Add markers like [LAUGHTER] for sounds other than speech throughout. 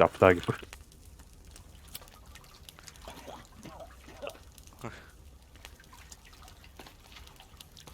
이제 아프다 하겠고.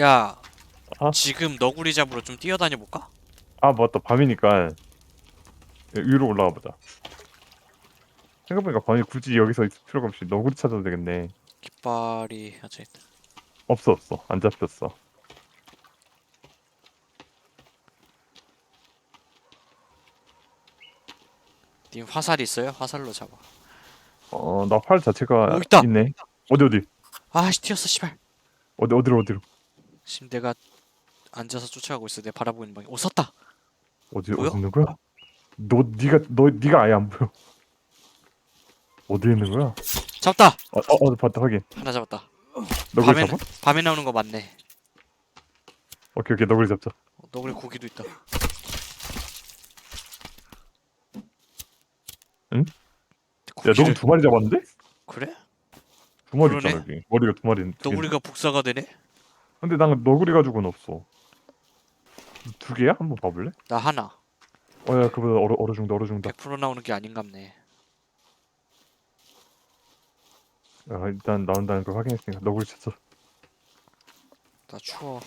야 어? 지금 너구리 잡으러 좀 뛰어다녀 볼까? 아 맞다 밤이니까 위로 올라가 보자. 생각해보니까 밤이 굳이 여기서 있을 필요가 없이 너구리 찾아도 되겠네. 깃발이 아직. 없어 없어 안 잡혔어. 님 화살 있어요? 화살로 잡아. 어 나 활 자체가 오, 있다. 있네. 어디 어디 아씨 튀었어 씨발. 어디 어디로 어디로 지금 내가 앉아서 쫓아가고 있어. 내 바라보고 있는 방에. 오 섰다. 어디 뭐야? 어디 있는 거야? 너 네가 너 네가 아예 안 보여. 어디 있는 거야? 잡다. 어, 어, 어 봤다 확인. 하나 잡았다. 너구리 밤에 잡아? 밤에 나오는 거 맞네. 오케이 오케이 너구리 잡자. 어, 너구리 고기도 있다. 응? 야. 너구 두 마리 잡았는데? 그래? 두 마리 그러네. 있잖아 여기. 머리가 두 마리. 두 개. 너구리가 복사가 되네? 근데 난 너구리 가지고는 없어. 두 개야? 한번 봐볼래? 나 하나. 어야 그보다 얼어 얼어 중다 얼어 중다. 100% 나오는 게 아닌갑네. 야 일단 나온다는 걸 확인했으니까 너구리 찾자. 나 추워.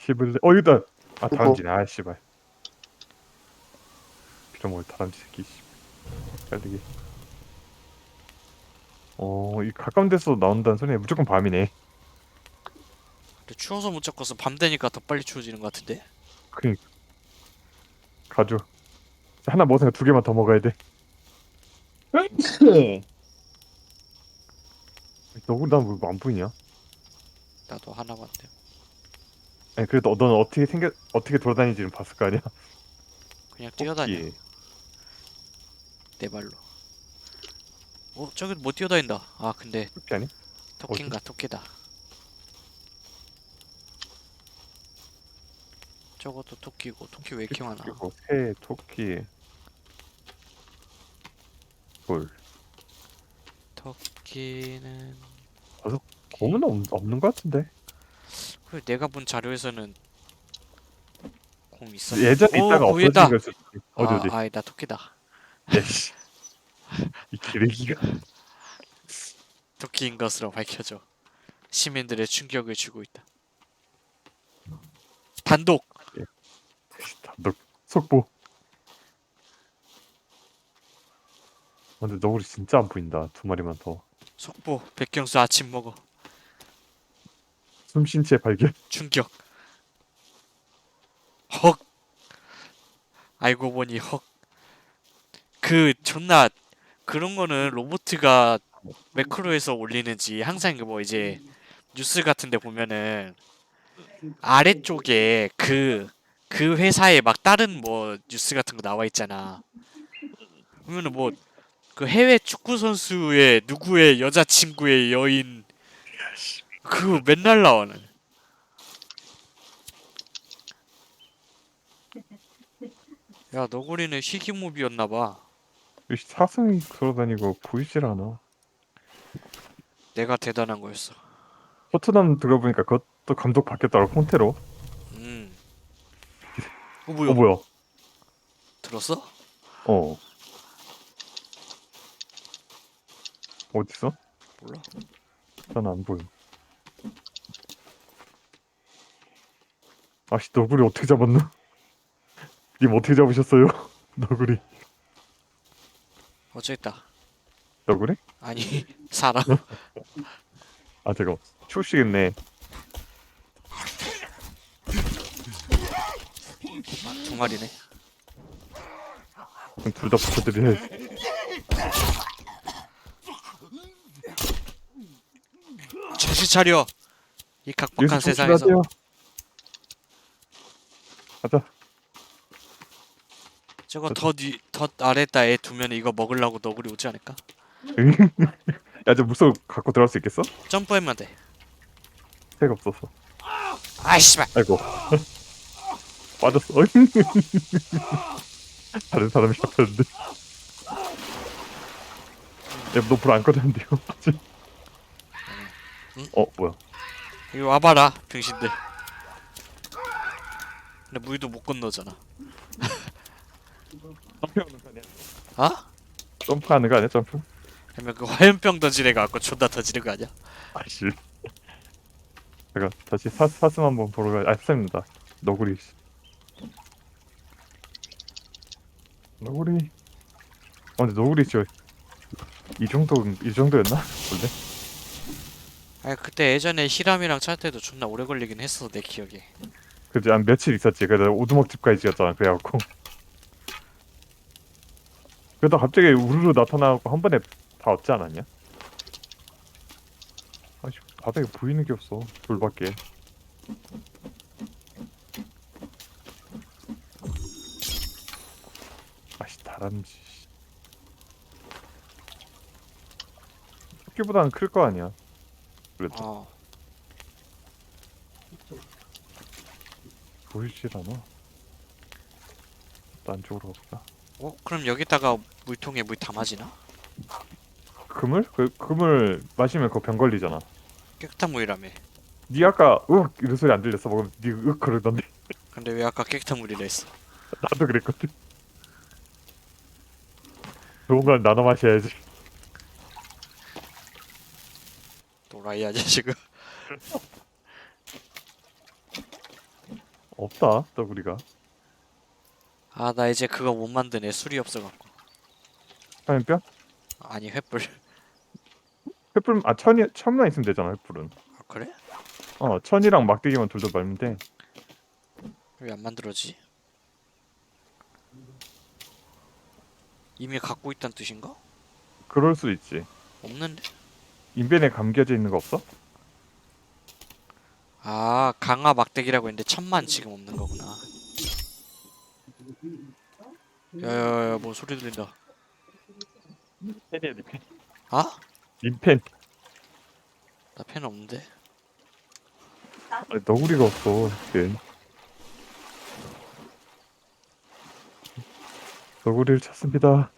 씹을래? 어 여기다. 아 어허. 다람쥐네. 아 씨발. 빌어먹을 다람쥐 새끼. 씨. 빨리게. 어 이 가까운 데서 나온다는 소리네. 무조건 밤이네. 근데 추워서 못 잡고서 밤 되니까 더 빨리 추워지는 것 같은데? 그니까. 가져. 하나 먹으니까 두 개만 더 먹어야 돼. 너구리 난왜안 보이냐? 나도 하나만 돼. 아니 그래도 너는 어떻게 생겨 어떻게 돌아다니지는 봤을 거 아니야? 그냥 뛰어다녀. 토끼. 내 발로. 어 저기 못 뛰어다닌다. 아 근데 토끼 아니? 토끼인가 토끼다. 저것도 토끼고 토끼 왜 이렇게 많아? 그리고 새, 토끼, 돌. 토끼는 검은 없, 없는 것 같은데. 그 내가 본 자료에서는 곰 있어. 예전에 오, 있다가. 없어진 걸 수도 있지. 어디 아, 어디? 아이 나 토끼다. 야씨. 이 기레기가. 토끼인 것으로 밝혀져 시민들의 충격을 주고 있다. 단독 너 속보. 아, 근데 너구리 진짜 안 보인다. 두 마리만 더. 속보 백경수 아침 먹어 숨쉰 채 발견. 충격 헉 알고 보니 헉 그 존나 그런 거는 로보트가 매크로에서 올리는지 항상 뭐 이제 뉴스 같은데 보면은 아래쪽에 그 그 회사에 막 다른 뭐 뉴스 같은 거 나와 있잖아. 그러면은 뭐 그 해외 축구 선수의 누구의 여자 친구의 여인 그 맨날 나오는. 야 너구리는 희귀 몹이었나 봐. 이 사슴이 돌아다니고 보이질 않아. 내가 대단한 거였어. 토트넘 들어보니까 그것도 감독 바뀌었더라고 폰테로. 음. 어 뭐야? 어 뭐야? 들었어? 어. 어딨어? 몰라. 난 안 보여. 아씨 너구리 어떻게 잡았나? [LAUGHS] 님 어떻게 잡으셨어요? [LAUGHS] 너구리. 어저 있다. 너구리? 아니 [LAUGHS] 사람. 아 잠깐. 추우시겠네. 두 마리네. 그럼 둘다 붙여드려야지. 정신 차려. 이 각박한 세상에서. 가자. 저거 더, 뒤, 더 아래다에 두면 이거 먹으려고 너구리 오지 않을까? 야, 저 물속 갖고 들어갈 수 있겠어? 점프하면 돼. 새가 없어서. 아이씨발. 아이고. [LAUGHS] 빠졌어. [LAUGHS] 다른 사람이 잡혔는데. 야, 너불안 꺼졌는데요? 응? 어, 뭐야? 이리 와봐라 병신들. 근데 무이도 못 건너잖아. 점프하는 거 아니야? 어? 점프하는 거 아니야? 점프? 아니면 그 화염병 던지는 거 갖고 존나 던지는 거 아니야? 아씨. 제가 다시 사 사슴 한번 보러 가. 아 사슴입니다. 너구리. 너구리. 어 근데 너구리 저이 정도 이 정도였나 원래? 아니 그때 예전에 히람이랑 찰 때도 존나 오래 걸리긴 했어 내 기억에. 그지 한 며칠 있었지. 그래서 오두막 집까지 지었잖아. 그래갖고. 그러다 갑자기 우르르 나타나고 한 번에 다 얻지 않았냐? 아씨 바닥에 보이는 게 없어. 돌밖에. 아씨 다람쥐. 토끼보다는 클 거 아니야. 그래도 어. 보이질 않아. 또 안쪽으로 가보자. 어? 그럼 여기다가 물통에 물 담아지나? 그물? 그 그물 마시면 그거 병 걸리잖아. 깨끗한 물이라며. 니 아까 으악 이런 소리 안 들렸어? 먹으면 니윽 그러던데 [LAUGHS] 근데 왜 아까 깨끗한 물이라 했어? 나도 그랬거든. 좋은 건 나눠 마셔야지. 도라이 아니야 지금? 없다 너구리가. 아 나 이제 그거 못 만드네 술이 없어갖고. 화면뼈? 아니 횃불. 횃불 아 천이 천만 있으면 되잖아 횃불은. 아 그래? 어 천이랑 막대기만 둘 다 말면 돼. 왜 안 만들어지? 이미 갖고 있단 뜻인가? 그럴 수 있지. 없는데? 인벤에 감겨져 있는 거 없어? 아 강화 막대기라고 했는데 천만 지금 없는 거구나. 야야야 뭐 소리 들린다. 펜이야 니 펜. 아? 인펜. 나펜 없는데. 아니, 너구리가 없어. 펜. 너구리를 찾습니다.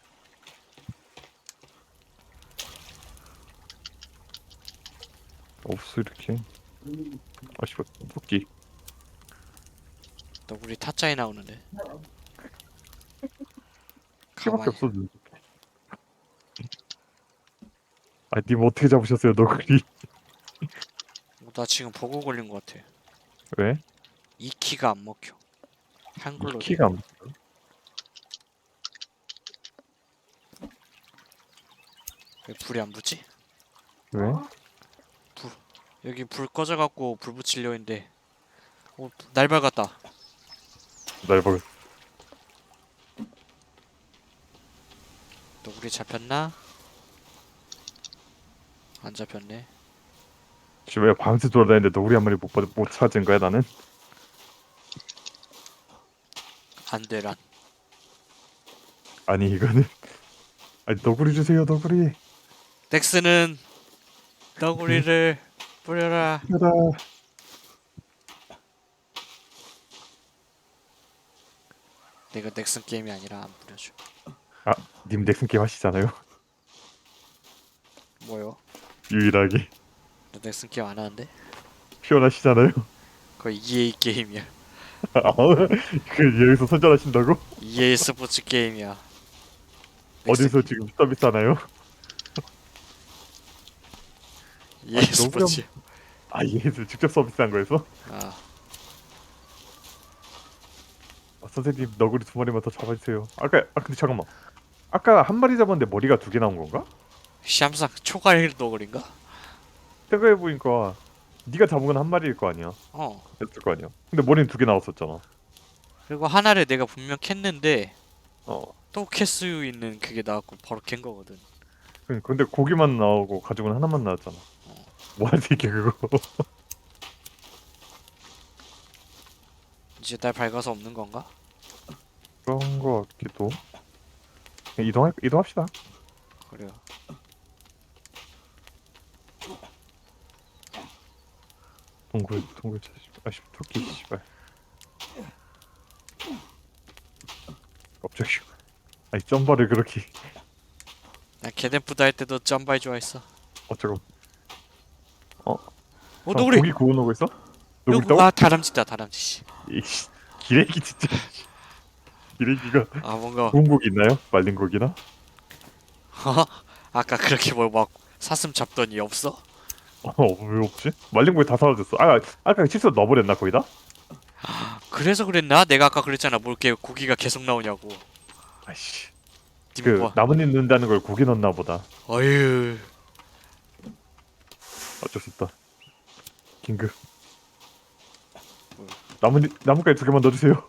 없어 이렇게. 아씨발 토끼. 너 우리 타짜에 나오는데. 키밖에 가만히. 없어. 눈. 아, 님 어떻게 잡으셨어요, 너구리? 어, 나 지금 버그 걸린 것 같아. 왜? 이 키가 안 먹혀. 한글로. 돼. 키가 안왜 불이 안 붙지? 왜? 여기 불 꺼져갖고 불 붙이려 했는데. 어, 날 밝았다. 날 봐. 너 우리 잡혔나? 안 잡혔네. 지금 왜 밤새 돌아다니는데 너구리 한 마리 못, 받- 못 찾은 거야, 나는? 안 되란. 아니, 이거는. 아니, 너구리 주세요, 너구리. 덱스는 너구리를 뿌려라. 하다. 내가 덱슨 게임이 아니라 안 뿌려줘. 아, 님 넥슨 게임 하시잖아요. [LAUGHS] 뭐요? 유일하게. 너 덱슨 게임 안 하는데? 피어나시잖아요. 그거 EA 게임이야. [LAUGHS] 아, 그, 여기서 선전하신다고? EA 스포츠 게임이야. [LAUGHS] 어디서 지금 서비스 하나요? EA 아니, 너무 스포츠. 아, 얘들 직접 서비스한 거에서? 아, 아, 선생님, 너구리 두 마리만 더 잡아주세요. 아까, 아, 근데 잠깐만. 아까 한 마리 잡았는데 머리가 두 개 나온 건가? 샴상 초과일 너구리인가? 생각해 보니까 네가 잡은 건 한 마리일 거 아니야. 어. 됐을 거 아니야. 근데 머리는 두 개 나왔었잖아. 그리고 하나를 내가 분명 캤는데 어. 또캘수 있는 그게 나왔고 바로 캔 거거든. 그- 근데 고기만 나오고 가죽은 하나만 나왔잖아. 뭐하는 새끼야 그거. [LAUGHS] 이제 날 밝아서 없는 건가? 그런 거 같기도. 이동할 이동합시다. 그래요. 동굴 동굴 찾으. 아씨 토끼 씨발. 갑자기. 아니 점바를 그렇게 난 개덴푸드 할 때도 점바이 좋아했어. 어쩌고. 어 아, 너구리. 고기 구워 놓고 있어? 너구리 요거 있다고? 아 다람쥐다 다람쥐 씨. 이씨 기레기 진짜. 기레기가 아 뭔가 구운 고기 있나요? 말린 고기나? 아까 그렇게 뭐막 사슴 잡더니 없어? 어 왜 없지? 말린 고기 다 사라졌어. 아 아까 실수 넣어버렸나 거기다? 그래서 그랬나? 내가 아까 그랬잖아. 뭐 이렇게 고기가 계속 나오냐고. 아이씨 님그 뭐? 나뭇잎 넣는다는 걸 고기 넣나 보다. 어휴. 어쩔 수 없다. 긴급. 나뭇잎 나뭇가지 두 개만 넣어주세요.